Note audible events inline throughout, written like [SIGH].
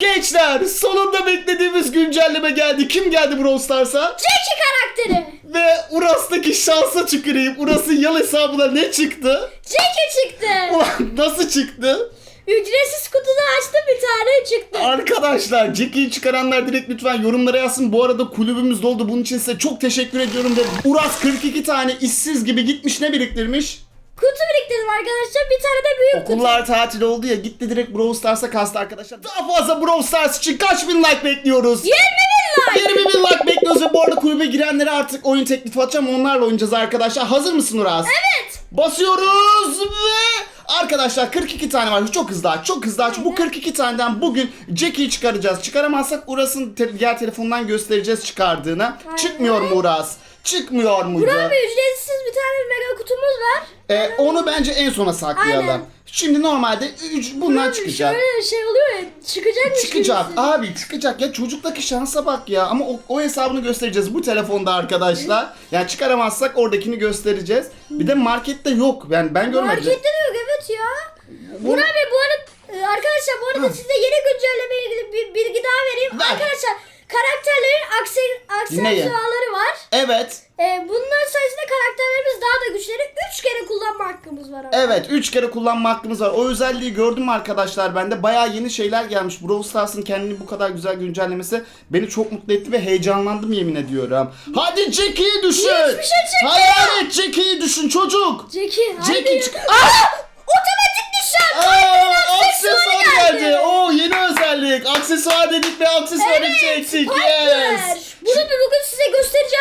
Gençler sonunda beklediğimiz güncelleme geldi. Kim geldi Brawl Stars'a? Jackie karakteri. Ve Uras'taki şansa tüküreyim. Uras'ın yıl hesabına ne çıktı? Jackie çıktı. Ulan nasıl çıktı? Ücretsiz kutuda açtım bir tane çıktı. Arkadaşlar Jackie'yi çıkaranlar direkt lütfen yorumlara yazsın. Bu arada kulübümüz doldu. Bunun için size çok teşekkür ediyorum. Ve Uras 42 tane işsiz gibi gitmiş ne biriktirmiş? Kutu biriktirdim arkadaşlar. Bir tane de büyük kutu. Okullar tatil oldu ya gitti direkt Brawl Stars'a kastı arkadaşlar. Daha fazla Brawl Stars için kaç bin like bekliyoruz? 20 bin like. 20 bin like bekliyoruz ve bu arada kulübe girenlere artık oyun teklifi atacağım. Onlarla oynayacağız arkadaşlar. Hazır mısın Uras? Evet. Basıyoruz ve arkadaşlar 42 tane var. Çok hızlı aç, çok hızlı aç. Bu 42 taneden bugün Jackie'yi çıkaracağız. Çıkaramazsak Uras'ın te- diğer telefondan göstereceğiz çıkardığını. Aynen. Çıkmıyor mu Uras? Çıkmıyor muydu? Burak Bey ücretsiz bir tane mega kutumuz var. Ee, onu bence en sona saklayalım. Aynen. Şimdi normalde üç, bunlar Burak Bey, çıkacak. Şöyle şey oluyor ya. Çıkacakmış Çıkacak. gibisi. Abi çıkacak. Ya çocuktaki şansa bak ya. Ama o, o hesabını göstereceğiz bu telefonda arkadaşlar. Yani çıkaramazsak oradakini göstereceğiz. Bir de markette yok. Yani ben görmedim. Markette de yok evet ya. Burak Bey bu arada e, arkadaşlar bu arada size yeni güncellemeyle ilgili bir bilgi daha vereyim. Ver. Arkadaşlar karakterlerin aksesuarları. Evet. E, bunların sayesinde karakterlerimiz daha da güçleri 3 kere kullanma hakkımız var. ama. Evet 3 kere kullanma hakkımız var. O özelliği gördüm mü arkadaşlar bende. Bayağı yeni şeyler gelmiş. Brawl Stars'ın kendini bu kadar güzel güncellemesi beni çok mutlu etti ve heyecanlandım yemin ediyorum. Hadi Jackie'yi düşün. Hiçbir şey çıkmıyor. Hayal et Jackie'yi düşün çocuk. Jackie hadi. Jackie çık. Aa! Otomatik aksesuarı aksesuar geldi. geldi. Oo yeni özellik. Aksesuar dedik ve aksesuarı çektik. Piper. Yes. Bunu bir bugün size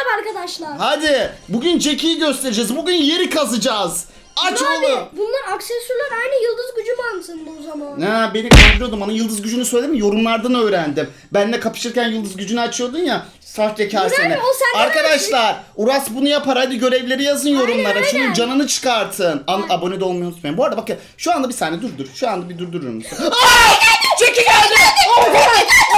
göstereceğim arkadaşlar. Hadi bugün Jackie'yi göstereceğiz. Bugün yeri kazacağız. Aç Abi oğlum. bunlar aksesuarlar aynı yıldız gücü mantığında o zaman. Ha, beni kandırıyordun bana yıldız gücünü söyledin mi? Yorumlardan öğrendim. Benle kapışırken yıldız gücünü açıyordun ya. Sahtekar seni. o Arkadaşlar Uras bunu yapar hadi görevleri yazın yorumlara. aynen. Şunun canını çıkartın. An abone de olmayı unutmayın. Bu arada bak ya, şu anda bir saniye dur dur. Şu anda bir durdurur musun? Aa! Çeki geldi. Oha!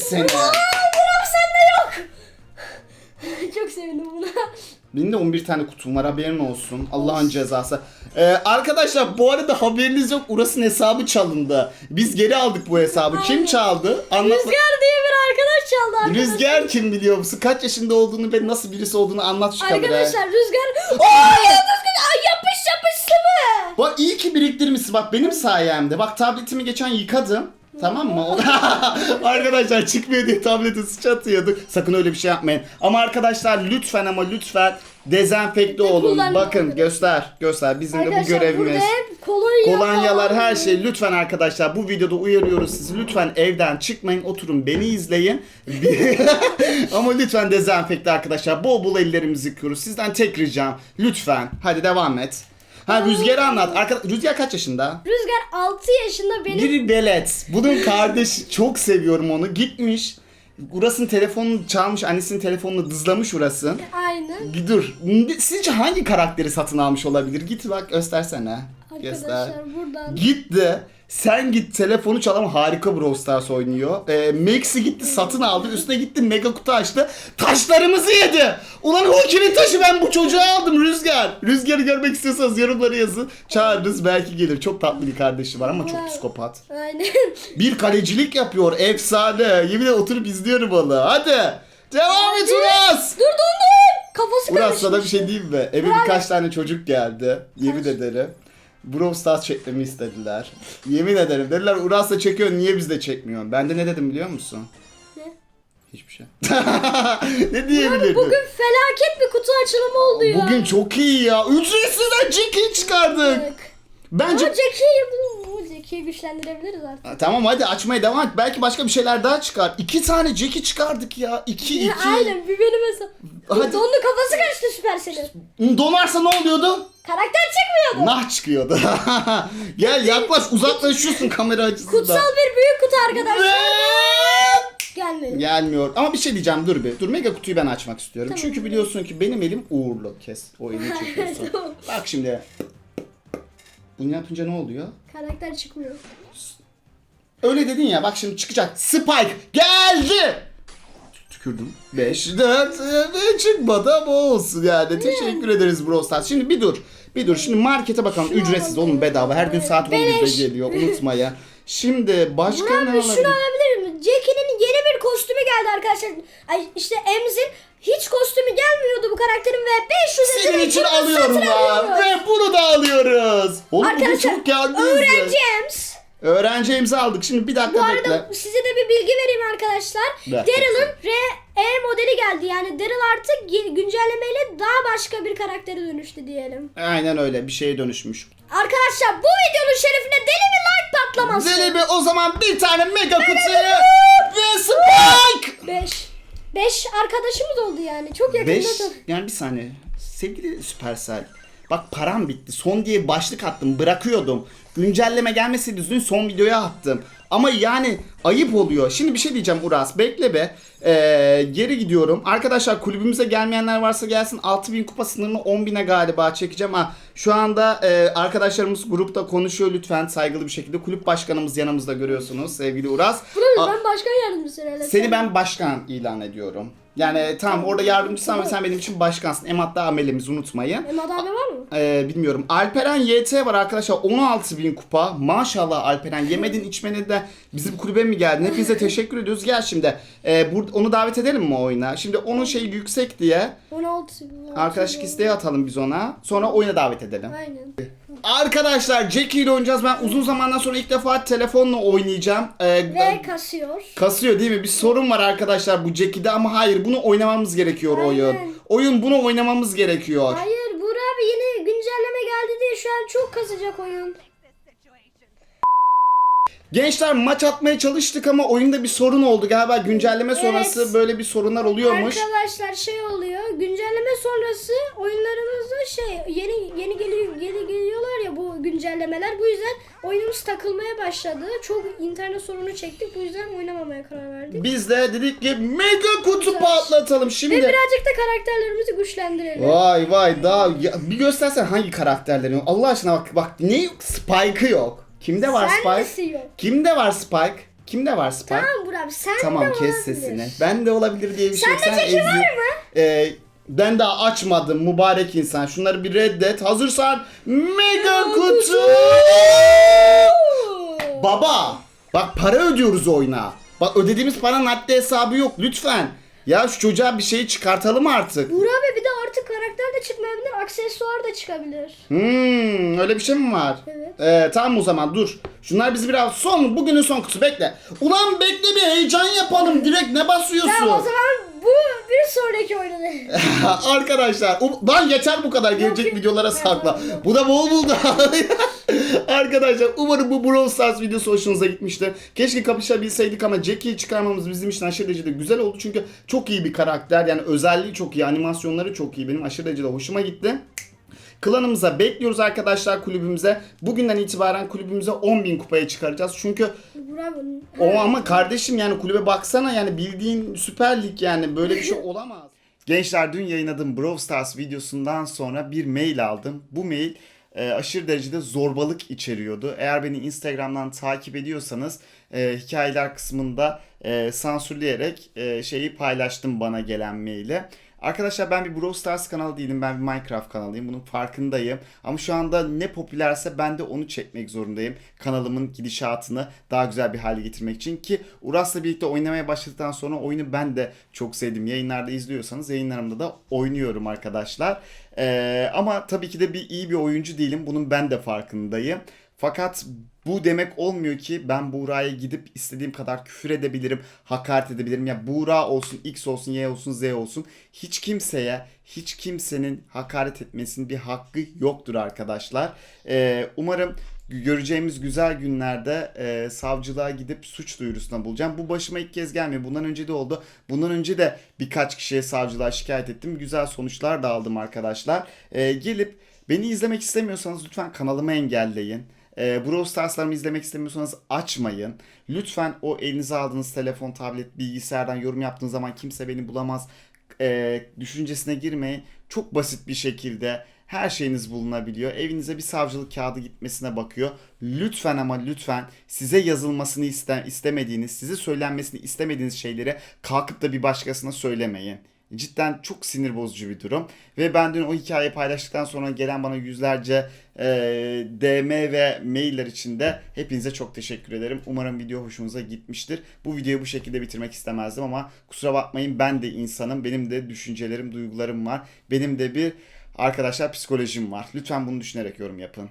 Belet seni. Aa Burak sende yok. [LAUGHS] Çok sevindim buna. Benim de 11 tane kutum var haberin olsun. Allah'ın cezası. Ee, arkadaşlar bu arada haberiniz yok. Uras'ın hesabı çalındı. Biz geri aldık bu hesabı. Kim Aynen. çaldı? Anlat. Rüzgar diye bir arkadaş çaldı arkadaşlar. Rüzgar kim biliyor musun? Kaç yaşında olduğunu ve nasıl birisi olduğunu anlat şu kameraya. Arkadaşlar Rüzgar. Aa yıldız gücü. Ay yapış yapış sıvı. Bak iyi ki biriktirmişsin. Bak benim sayemde. Bak tabletimi geçen yıkadım. Tamam mı? [LAUGHS] Arkadaşlar çıkmıyor diye tableti sıçratıyorduk. Sakın öyle bir şey yapmayın. Ama arkadaşlar lütfen ama lütfen dezenfekte olun. Bakın göster. Göster. Bizim de bu Arkadaşlar burada görevimiz. hep kolonya Kolonyalar var. her şey lütfen arkadaşlar bu videoda uyarıyoruz sizi lütfen evden çıkmayın oturun beni izleyin [LAUGHS] ama lütfen dezenfekte arkadaşlar bol bol ellerimizi yıkıyoruz sizden tek ricam lütfen hadi devam et ha Rüzgar'ı anlat Arka... Rüzgar kaç yaşında? Rüzgar 6 yaşında benim Bir velet bunun kardeşi çok seviyorum onu gitmiş Uras'ın telefonunu çalmış annesinin telefonunu dızlamış Uras'ın aynı. Dur. Sizce hangi karakteri satın almış olabilir? Git bak göstersene. Göster. Arkadaşlar buradan. Gitti. Sen git telefonu çal ama harika Brawl Stars oynuyor. Ee, Max'i gitti satın aldı. Üstüne gitti mega kutu açtı. Taşlarımızı yedi. Ulan kimin taşı ben bu çocuğa aldım Rüzgar. Rüzgar'ı görmek istiyorsanız yorumlara yazın. Çağırırız belki gelir. Çok tatlı bir kardeşi var ama çok psikopat. Aynen. Bir kalecilik yapıyor. Efsane. Yemin ederim oturup izliyorum onu. Hadi. Devam et Uras. dur dondu. Kafası Uras karışmış. sana bir şey diyeyim mi? Eve birkaç tane çocuk geldi. Yemin ederim. Brawl Stars çekmemi istediler. Yemin ederim. Dediler Uras da çekiyor niye biz de çekmiyorsun? Ben de ne dedim biliyor musun? Ne? Hiçbir şey. [LAUGHS] ne diyebilirdim? Bugün felaket bir kutu açılımı oldu ya. Bugün çok iyi ya. Ücretsizden Jackie'yi çıkardık. Ama Bence... Jackie'yi bu Jackie'yi güçlendirebiliriz artık. Ha, Tamam hadi açmaya devam et. Belki başka bir şeyler daha çıkar. İki tane Jackie çıkardık ya. İki iki. Aynen bir benim hesap. Hadi. Dondu kafası karıştı Süpersel'in. Donarsa ne oluyordu? Karakter çıkmıyordu. Nah çıkıyordu. [LAUGHS] Gel yaklaş uzaklaşıyorsun kamera açısından. Kutsal bir büyük kutu arkadaşlar. Gelmedi. Gelmiyor. Ama bir şey diyeceğim dur bir. Dur mega kutuyu ben açmak istiyorum. Tamam. Çünkü biliyorsun ki benim elim uğurlu. Kes. O elini [LAUGHS] çekiyorsun. Bak şimdi. Bunu yapınca ne oluyor? Karakter çıkmıyor. Öyle dedin ya bak şimdi çıkacak. Spike geldi. tükürdüm. 5, 4 ve çıkmadı ama olsun yani. Teşekkür ederiz Brawl Stars. Şimdi bir dur. Bir dur. Şimdi markete bakalım. Şuna Ücretsiz bakalım. oğlum bedava. Her gün saat Beleş. 11'de geliyor. Unutma ya. Şimdi [LAUGHS] başka ne abi şunu alabilirim? alabilir mi? Jackie'nin kostümü geldi arkadaşlar. Ay işte Emz'in hiç kostümü gelmiyordu bu karakterin ve 500 Senin için alıyorum lan. Ve bunu da alıyoruz. Oğlum bugün Arkadaşlar çok geldiniz. öğrenci Ems. Öğrenci imza aldık. Şimdi bir dakika Bu bekle. arada size de bir bilgi vereyim arkadaşlar. Ver. Daryl'ın RE modeli geldi. Yani Daryl artık ye- güncellemeyle daha başka bir karaktere dönüştü diyelim. Aynen öyle bir şeye dönüşmüş. Arkadaşlar bu videonun şerefine deli bir like patlaması. Deli bir o zaman bir tane mega kutuyu ve Spike. 5. 5 arkadaşımız oldu yani. Çok yakında. 5 tabii. yani bir saniye. Sevgili Supercell. Bak param bitti. Son diye başlık attım. Bırakıyordum. Güncelleme gelmeseydi dün son videoya attım. Ama yani ayıp oluyor. Şimdi bir şey diyeceğim Uras. Bekle be. Ee, geri gidiyorum. Arkadaşlar kulübümüze gelmeyenler varsa gelsin. 6000 kupa sınırını 10.000'e galiba çekeceğim. Ha, şu anda e, arkadaşlarımız grupta konuşuyor lütfen saygılı bir şekilde. Kulüp başkanımız yanımızda görüyorsunuz sevgili Uras. A- ben başkan yardımcısı herhalde. seni ben başkan ilan ediyorum. Yani tamam orada yardımcısın ama sen benim için başkansın. Emat'ta amelimiz unutmayın. Emad abi var mı? Ee, bilmiyorum. Alperen YT var arkadaşlar. 16 bin kupa. Maşallah Alperen. Yemedin içmeni de bizim kulübe mi geldin? Hepinize teşekkür ediyoruz. Gel şimdi. Ee, bur- onu davet edelim mi oyuna? Şimdi onun şeyi yüksek diye 16. arkadaşlık isteği atalım biz ona. Sonra oyuna davet edelim. Aynen. Arkadaşlar Jackie ile oynayacağız. Ben uzun zamandan sonra ilk defa telefonla oynayacağım. Ee, Ve kasıyor. Kasıyor değil mi? Bir sorun var arkadaşlar bu Jackie'de ama hayır bunu oynamamız gerekiyor Aynen. oyun. Oyun bunu oynamamız gerekiyor. Hayır Burak abi yeni güncelleme geldi diye şu an çok kasacak oyun. Gençler maç atmaya çalıştık ama oyunda bir sorun oldu. Galiba güncelleme sonrası Evet. böyle bir sorunlar oluyormuş. Arkadaşlar şey oluyor. Güncelleme sonrası oyunlarımızda şey yeni yeni geliyor yeni geliyorlar ya bu güncellemeler. Bu yüzden oyunumuz takılmaya başladı. Çok internet sorunu çektik. Bu yüzden oynamamaya karar verdik. Biz de dedik ki mega kutu patlatalım Ve şimdi. birazcık da karakterlerimizi güçlendirelim. Vay vay daha ya, bir göstersen hangi karakterlerin Allah aşkına bak bak ne Spike'ı yok. Kimde var Sen Spike? yok? Kimde var Spike? Kimde var Spike? Tamam Burak sen Tamam de kes olabilir. sesini. Ben de olabilir diye bir şey. Sende ezi- var mı? Ee, ben daha açmadım mübarek insan. Şunları bir reddet. Hazırsan mega kutu. Baba bak para ödüyoruz oyuna. Bak ödediğimiz paranın haddi hesabı yok lütfen. Ya şu çocuğa bir şey çıkartalım artık. Burak abi karakter de çıkmayabilir, aksesuar da çıkabilir. Hmm, öyle bir şey mi var? Evet. Ee, tamam o zaman dur. Şunlar bizi biraz son bugünün son kutusu bekle. Ulan bekle bir heyecan yapalım. Direkt ne basıyorsun? Tamam o zaman bu bir sonraki oyunu. [LAUGHS] Arkadaşlar lan yeter bu kadar gelecek videolara sakla. Bu da bol buldu. [LAUGHS] Arkadaşlar umarım bu Brawl Stars videosu hoşunuza gitmiştir. Keşke kapışabilseydik ama Jackie'yi çıkarmamız bizim için aşırı derecede güzel oldu. Çünkü çok iyi bir karakter. Yani özelliği çok iyi. Animasyonları çok iyi. Benim aşırı derecede hoşuma gitti. Klanımıza bekliyoruz arkadaşlar kulübümüze. Bugünden itibaren kulübümüze 10.000 kupaya çıkaracağız. Çünkü abi. o ama kardeşim yani kulübe baksana yani bildiğin Süper Lig yani böyle bir şey [LAUGHS] olamaz. Gençler dün yayınladığım Brawl Stars videosundan sonra bir mail aldım. Bu mail e, aşırı derecede zorbalık içeriyordu. Eğer beni Instagram'dan takip ediyorsanız e, hikayeler kısmında e, sansürleyerek e, şeyi paylaştım bana gelen maili. Arkadaşlar ben bir Brawl Stars kanalı değilim. Ben bir Minecraft kanalıyım. Bunun farkındayım. Ama şu anda ne popülerse ben de onu çekmek zorundayım. Kanalımın gidişatını daha güzel bir hale getirmek için ki Uras'la birlikte oynamaya başladıktan sonra oyunu ben de çok sevdim. Yayınlarda izliyorsanız yayınlarımda da oynuyorum arkadaşlar. Ee, ama tabii ki de bir iyi bir oyuncu değilim. Bunun ben de farkındayım. Fakat bu demek olmuyor ki ben Buğra'ya gidip istediğim kadar küfür edebilirim, hakaret edebilirim. Ya Buğra olsun, X olsun, Y olsun, Z olsun. Hiç kimseye, hiç kimsenin hakaret etmesinin bir hakkı yoktur arkadaşlar. Ee, umarım göreceğimiz güzel günlerde e, savcılığa gidip suç duyurusunda bulacağım. Bu başıma ilk kez gelmiyor. Bundan önce de oldu. Bundan önce de birkaç kişiye savcılığa şikayet ettim. Güzel sonuçlar da aldım arkadaşlar. Ee, gelip beni izlemek istemiyorsanız lütfen kanalımı engelleyin. E, Brawl Stars'larımı izlemek istemiyorsanız açmayın. Lütfen o elinize aldığınız telefon, tablet, bilgisayardan yorum yaptığınız zaman kimse beni bulamaz e, düşüncesine girmeyin. Çok basit bir şekilde her şeyiniz bulunabiliyor. Evinize bir savcılık kağıdı gitmesine bakıyor. Lütfen ama lütfen size yazılmasını iste, istemediğiniz, size söylenmesini istemediğiniz şeyleri kalkıp da bir başkasına söylemeyin. Cidden çok sinir bozucu bir durum. Ve ben dün o hikayeyi paylaştıktan sonra gelen bana yüzlerce e, DM ve mailler için de hepinize çok teşekkür ederim. Umarım video hoşunuza gitmiştir. Bu videoyu bu şekilde bitirmek istemezdim ama kusura bakmayın ben de insanım. Benim de düşüncelerim, duygularım var. Benim de bir arkadaşlar psikolojim var. Lütfen bunu düşünerek yorum yapın.